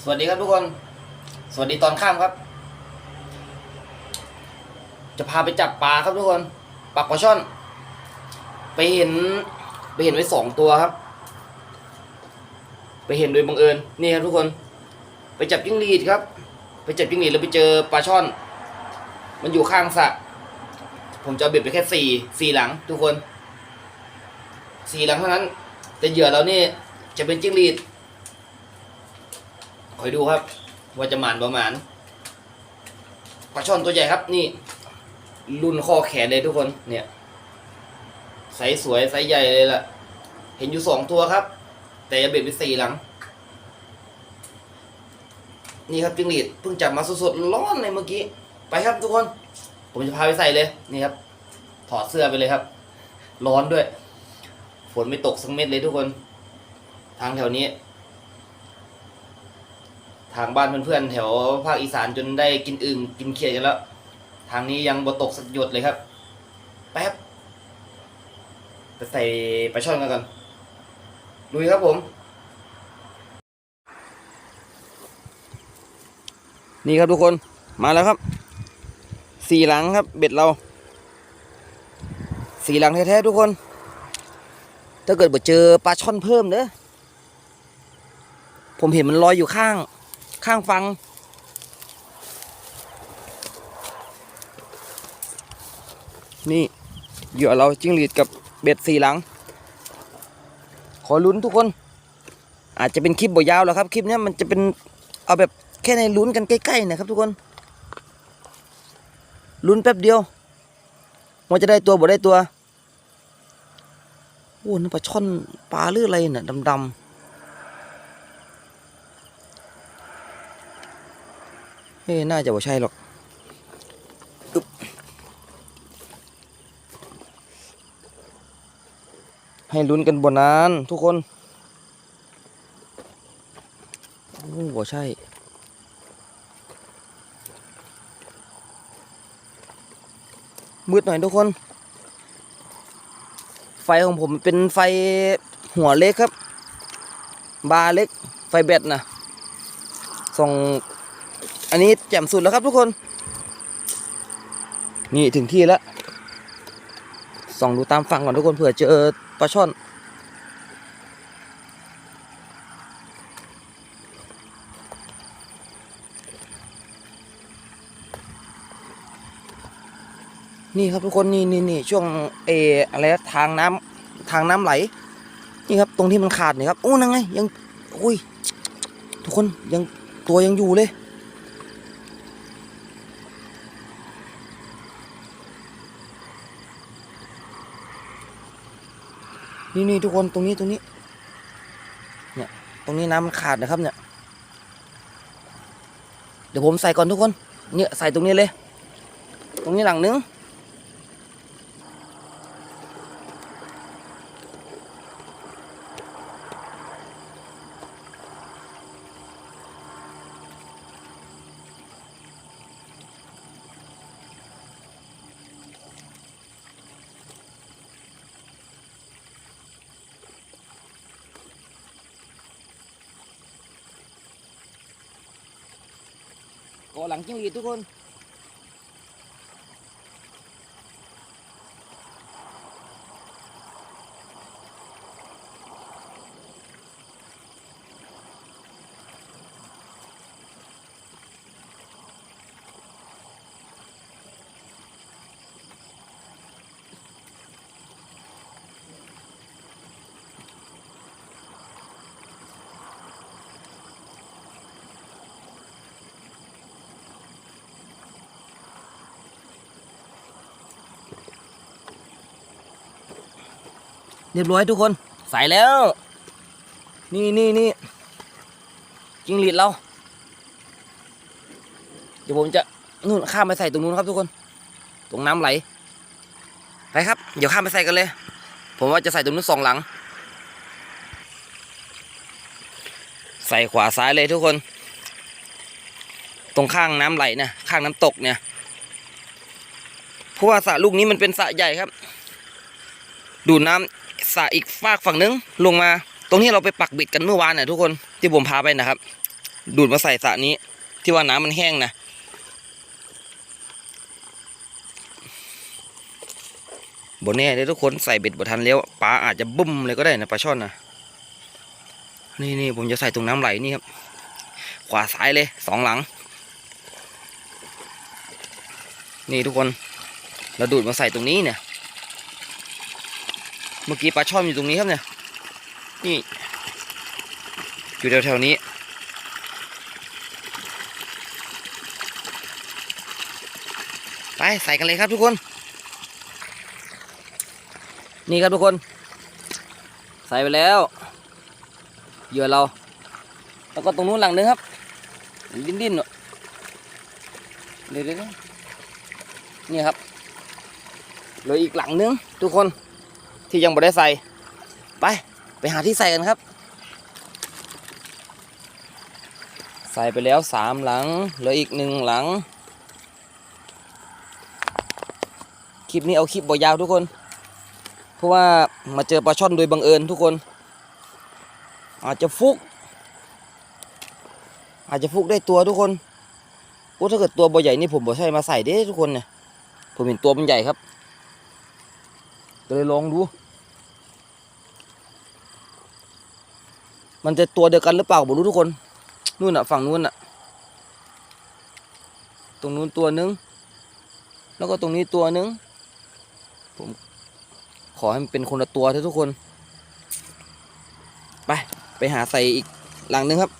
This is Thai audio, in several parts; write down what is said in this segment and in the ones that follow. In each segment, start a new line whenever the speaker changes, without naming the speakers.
สวัสดีครับทุกคน สวัสดีตอนข้ามครับ จะพาไปจับปลาครับทุกคนปลาปลาช่อน ไปเห็น ไปเห็นไว้สองตัวครับ ไปเห็นโดยบังเอิญนี่ครับทุกคน ไปจับจิ้งหรีดครับ ไปจับจิ้งหรีดแล้วไปเจอปลาช่อน มันอยู่ข้างสระผมจะเอาเบ็ดไปแค่สี่สี่หลัง ทุกคนสี่หลังเท่านั้น แต่เหยื่อเรานี่จะเป็นจิ้งหรีด คอยดูครับ ว่าจะหมานประมาณปลาช่อนตัวใหญ่ครับ นี่ รุ่นข้อแขนเลยทุกคน เนี่ยไซส์สวยไซส์ใหญ่เลยล่ะ เห็นอยู่สองตัวครับ แต่จะเบ็ดไปสี่หลัง นี่ครับจิงหรีดเพิ่งจับมาสดๆร้อนเลยเมื่อกี้ ไปครับทุกคน ผมจะพาไปใส่เลย นี่ครับ ถอดเสื้อไปเลยครับ ร้อนด้วย ฝนไม่ตกสักเม็ดเลยทุกคน ทางแถวนี้ ทางบ้านเพื่อนๆแถวภาคอีสานจนได้กินอึ่งกินเขียดกันแล้ว ทางนี้ยังบตกสักหยดเลยครับ แป๊บไปใส่ปลาช่อนกันก่อนลุยครับผม นี่ครับทุกคนมาแล้วครับสี่หลังครับ เบ็ดเราสี่หลังแท้ๆทุกคน ถ้าเกิดบ่เจอปลาช่อนเพิ่มเด้อผมเห็นมันลอยอยู่ข้าง ข้างฟัง นี่เหยื่อเราจิ้งหรีดกับเบ็ดสี่หลัง ขอลุ้นทุกคน อาจจะเป็นคลิปบ่ยาวแล้วครับ คลิปนี้มันจะเป็นเอาแบบแค่ในลุ้นกันใกล้ๆนะครับทุกคน ลุ้นแป๊บเดียวว่าจะได้ตัวบ่ได้ตัวโอ้นั่นปลาช่อนปลาหรืออะไรน่ะดำๆ เฮ้น่าจะบ่ใช่หรอกอึบให้ลุ้นกันบนนั้นทุกคนโอ้บ่ใช่ มืดหน่อยทุกคน ไฟของผมเป็นไฟหัวเล็กครับ บาเล็ก ไฟแบตนะส่อง อันนี้แจ่มสุดแล้วครับทุกคน นี่ถึงที่แล้ว ส่องดูตามฝั่งก่อนทุกคนเผื่อเจอปลาช่อนนี่ครับทุกคนนี่นี่นี่ช่วงเออะไรทางน้ำทางน้ำไหล นี่ครับตรงที่มันขาดนี่ครับโอ้นังไงยังอุ้ยทุกคนยังตัวยังอยู่เลย นี่นี่ทุกคนตรงนี้ตรงนี้ เนี่ย ตรงนี้น้ำมันขาดนะครับ เนี่ย เดี๋ยวผมใส่ก่อนทุกคน เนี่ยใส่ตรงนี้เลย ตรงนี้หลังนึง ก่อหลังจิ้งหรีดทุกคน เรียบร้อยทุกคน ใส่แล้ว นี่นี่นี่จิงหรีดเรา เดี๋ยวผมจะนู่นข้ามไปใส่ตรงนู้นครับทุกคน ตรงน้ำไหล ไปครับ เดี๋ยวข้ามไปใส่กันเลย ผมว่าจะใส่ตรงนู้นสองหลัง ใส่ขวาซ้ายเลยทุกคน ตรงข้างน้ำไหลเนี่ยข้างน้ำตกเนี่ยเพราะว่าสระลูกนี้มันเป็นสระใหญ่ครับ ดูดน้ำ สระอีกฝากฝั่งนึงลงมา ตรงที่เราไปปักบิดกันเมื่อวานน่ะทุกคนที่ผมพาไปนะครับ ดูดมาใส่สระนี้ ที่ว่าน้ำมันแห้งนะบนแน่เลยทุกคนใส่เบ็ดบทันแล้วปลาอาจจะบุ้มเลยก็ได้นะปลาช่อนนะนี่นี่ผมจะใส่ตรงน้ำไหลนี่ครับ ขวาซ้ายเลยสองหลัง นี่ทุกคนเราดูดมาใส่ตรงนี้เนี่ย เมื่อกี้ปลาช่อนอยู่ตรงนี้ครับเนี่ย นี่อยู่แถวๆนี้ ไปใส่กันเลยครับทุกคน นี่ครับทุกคน ใส่ไปแล้วเหยื่อเรา แล้วก็ตรงนู้นหลังนึงครับ ดิ้นดิ้นๆเนอะเดี๋ยวเดี๋ยวๆนี่ครับเหลืออีกหลังนึงทุกคน ที่ยังไม่ได้ใส่ ไป ไปหาที่ใส่กันครับ ใส่ไปแล้วสามหลังเหลืออีกหนึ่งหลัง คลิปนี้เอาคลิปบ่ยาวทุกคน เพราะว่ามาเจอปลาช่อนโดยบังเอิญทุกคน อาจจะฟุก อาจจะฟุกได้ตัวทุกคนโอ้ถ้าเกิดตัวบ่ใหญ่นี่ผมบ่ใช่มาใส่เด้ทุกคนเนี่ยผมเห็นตัวมันใหญ่ครับ ก็เลยลองดู มันจะตัวเดียวกันหรือเปล่าบ่รู้ทุกคน นู่นน่ะฝั่งนู้นน่ะตรงนู้นตัวนึง แล้วก็ตรงนี้ตัวนึง ผมขอให้มันเป็นคนละตัวเถอะทุกคน ไป ไปหาใส่อีกหลังนึงครับ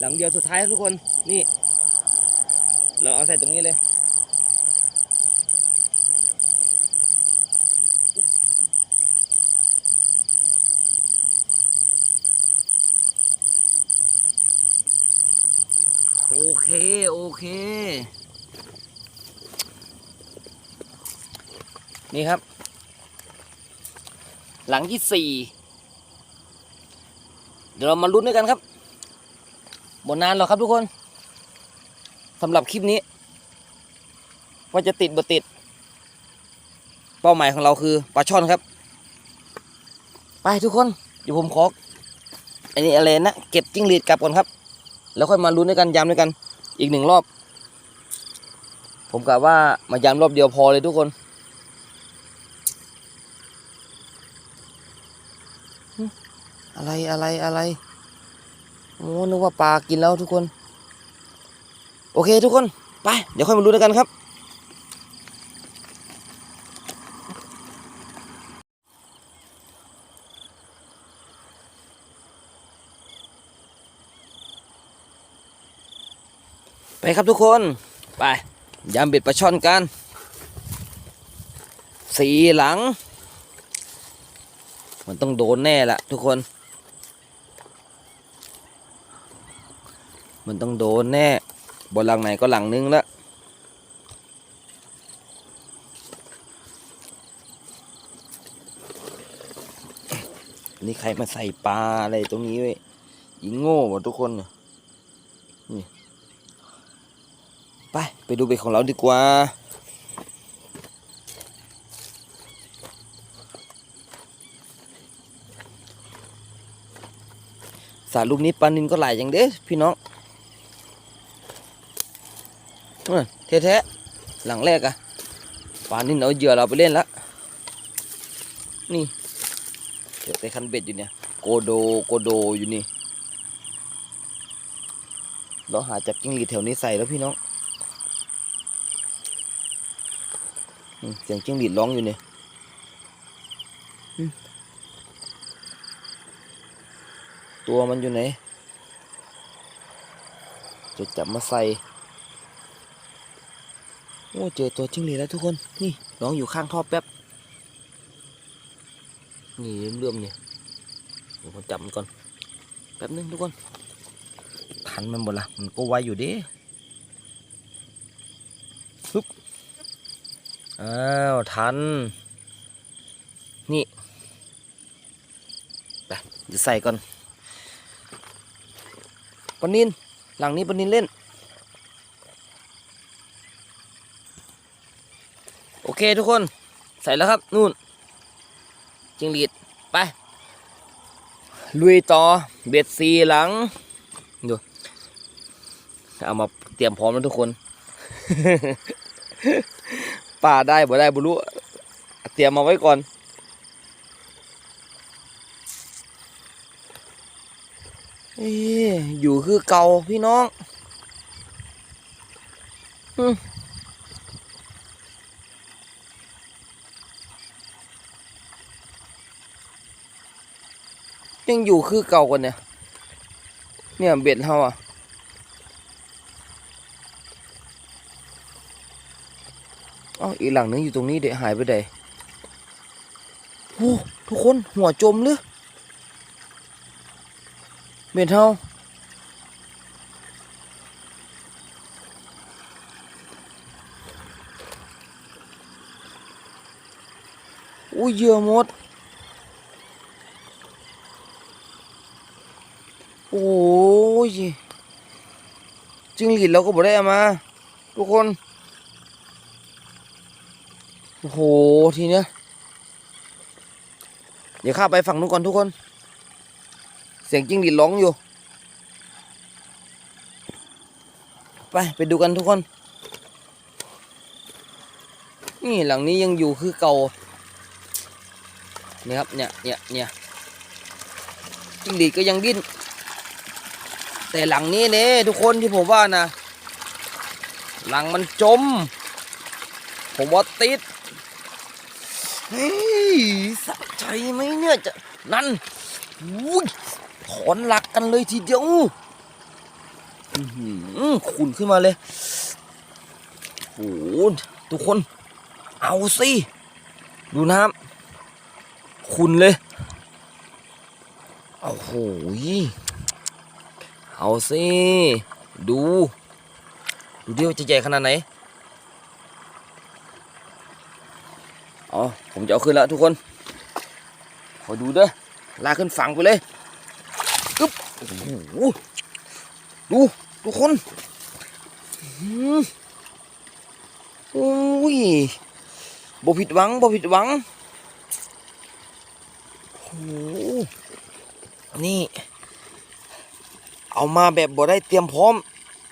หลังเดียวสุดท้ายทุกคนนี่ เราเอาใส่ตรงนี้เลยโอเค โอเค นี่ครับ หลังที่สี่เดี๋ยวเรามาลุ้นด้วยกันครับ บนนานหรอกครับทุกคนสำหรับคลิปนี้ ว่าจะติดบ่ติด เป้าหมายของเราคือปลาช่อนครับ ไปทุกคนเดี๋ยวผมขออันนี้อะไรนะเก็บจิ้งหรีดกลับก่อนครับ แล้วค่อยมาลุ้นด้วยกันยามด้วยกันอีกหนึ่งรอบ ผมกะว่ามายามรอบเดียวพอเลยทุกคนอะไรอะไรอะไร โอ้นึกว่าปลากินแล้วทุกคน โอเคทุกคนไปเดี๋ยวค่อยมาดูด้วยกันครับ ไปครับทุกคนไปยามเบ็ดปลาช่อนกันสีหลัง มันต้องโดนแน่ละทุกคน มันต้องโดนแน่ บนหลังไหนก็หลังนึงละนี่ใครมาใส่ปลาอะไรตรงนี้เว้ยยิงโง่หมดทุกคนเนี่ยนี่ไป ไปดูเบ็ดของเราดีกว่าสารรูปนี้ปลานินก็หลายอย่างเด้พี่น้อง เออแท้ๆหลังแรกอะปลานินเอาเหยื่อเราไปเล่นละนี่เดี๋ยวใส่คันเบ็ดอยู่เนี่ยโกโดโกโดอยู่นี่เราหาจับจิ้งหรีดแถวนี้ใส่แล้วพี่น้องเสียงจิ้งหรีดร้องอยู่เนี่ยตัวมันอยู่ไหนจะจับมาใส่ โอ้เจอตัวจิ้งหรีดแล้วทุกคน นี่น้องอยู่ข้างท่อแป๊บ นี่เรื่อมเนี่ยเดี๋ยวผมจับมันก่อน แป๊บนึงทุกคนทันมันหมดละ มันก็ไวอยู่ดิฮึบอ้าวทัน นี่ ไปเดี๋ยวใส่ก่อนปนิน หลังนี้ปนินเล่น โอ เคทุกคนใส่แล้วครับนู่นจิงหรีดไป ลุยต่อเบ็ดสีหลังดูเอามาเตรียมพร้อมแล้วทุกคน ป่าได้บ่ได้บ่รู้เตรียมมาไว้ก่อนเอ๊ะอยู่คือเก่าพี่น้องอืม ยังอยู่คือเก่ากันเนี่ย เนี่ยเบ็ดเฮาอะอ้าอีหลังนึงอยู่ตรงนี้เด็หายไปไหนโอ้ทุกคนหัวจมหรือเบ็ดเฮาอุ้ยเยื่อหมด โอ้ยจิงหรีดเราก็บ่ได้อามา ทุกคน โอ้โห ทีเนี้ย เดี๋ยวข้าไปฝั่งนู้นก่อนทุกคน เสียงจิงหรีดร้องอยู่ ไป ไปดูกันทุกคน นี่หลังนี้ยังอยู่คือเก่าเนี่ยครับ เนี่ย เนี่ย เนี่ยจิงหรีดก็ยังดิ้น แต่หลังนี้เนี่ยทุกคนที่ผมว่านะ หลังมันจม ผมว่าติดเฮ้ยสะใจไหมเนี่ยจะนั่นอุ้ยถอนหลักกันเลยทีเดียวขุนขึ้นมาเลยโอ้โหทุกคน เอาสิดูน้ำขุนเลยโอ้โห เอาสิดู ดูดิว่าจะใหญ่ขนาดไหนอ๋อผมจะเอาขึ้นแล้วทุกคนขอดูเด้อลากขึ้นฝั่งไปเลยอึ๊บโอ้โหดูทุกคนอื้อโอ้ยบ่ผิดหวังบ่ผิดหวังโอ้โหนี่ เอามาแบบบ่ได้เตรียมพร้อม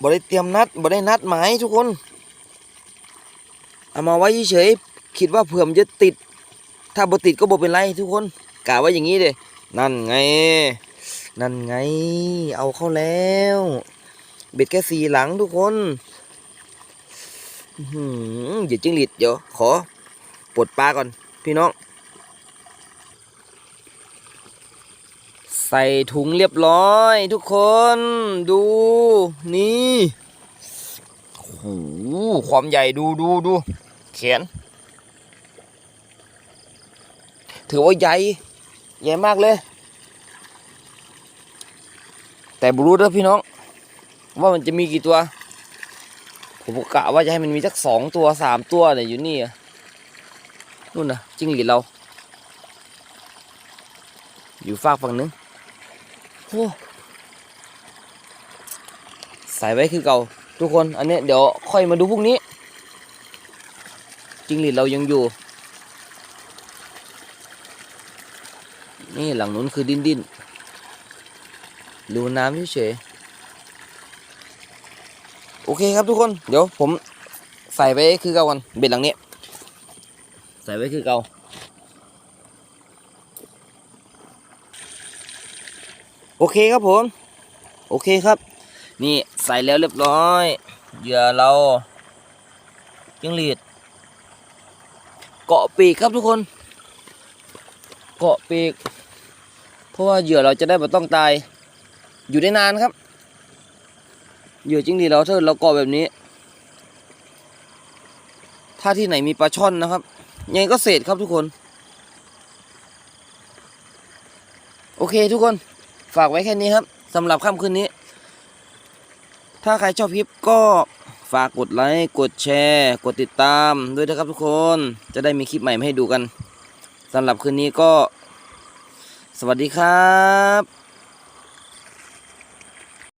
บ่ได้เตรียมนัดบ่ได้นัดหมายทุกคน เอามาไว้เฉยคิดว่าเผื่อมจะติด ถ้าบ่ติดก็บ่เป็นไรทุกคนกะไว้อย่างนี้เลยนั่นไง นั่นไง เอาเข้าแล้ว เบ็ดแค่สี่หลังทุกคนอื้อหือเดี๋ยวจิ้งหรีดเดี๋ยวขอปลดปลาก่อนพี่น้อง ใส่ถุงเรียบร้อยทุกคนดูนี่โอ้โหความใหญ่ดูดูดูแขนถือว่าใหญ่ใหญ่มากเลย แต่บรู้เด้อพี่น้อง ว่ามันจะมีกี่ตัว ผมกะว่าจะให้มันมีสักสองตัวสามตัวเนี่ยอยู่นี่นู่นนะจิ้งหรีดเรา อยู่ฝากฝั่งนึง โอ้ใส่ไว้คือเก่า ทุกคนอันนี้เดี๋ยวค่อยมาดูพรุ่งนี้จิงหรีดเรายังอยู่ นี่หลังนู้นคือดิ้นดิ้นดูน้ำเฉยโอเคครับทุกคน เดี๋ยวผมใส่ไปคือเก่ากันเบ็ดหลังนี้ ใส่ไว้คือเก่า โอเคครับผม โอเคครับ นี่ใส่แล้วเรียบร้อยเหยื่อเราจิ้งหรีดเกาะปีกครับทุกคน เกาะปีก เพราะว่าเหยื่อเราจะได้ไม่ต้องตาย อยู่ได้นานครับ เหยื่อจิ้งหรีดเราถ้าเราเกาะแบบนี้ ถ้าที่ไหนมีปลาช่อนนะครับ ยังไงก็เศษครับทุกคน โอเคทุกคน ฝากไว้แค่นี้ครับสำหรับค่ำคืนนี้ ถ้าใครชอบคลิปก็ฝากกดไลค์กดแชร์ กดติดตามด้วยนะครับทุกคนจะได้มีคลิปใหม่มาให้ดูกันสำหรับคืนนี้ก็ สวัสดีครับ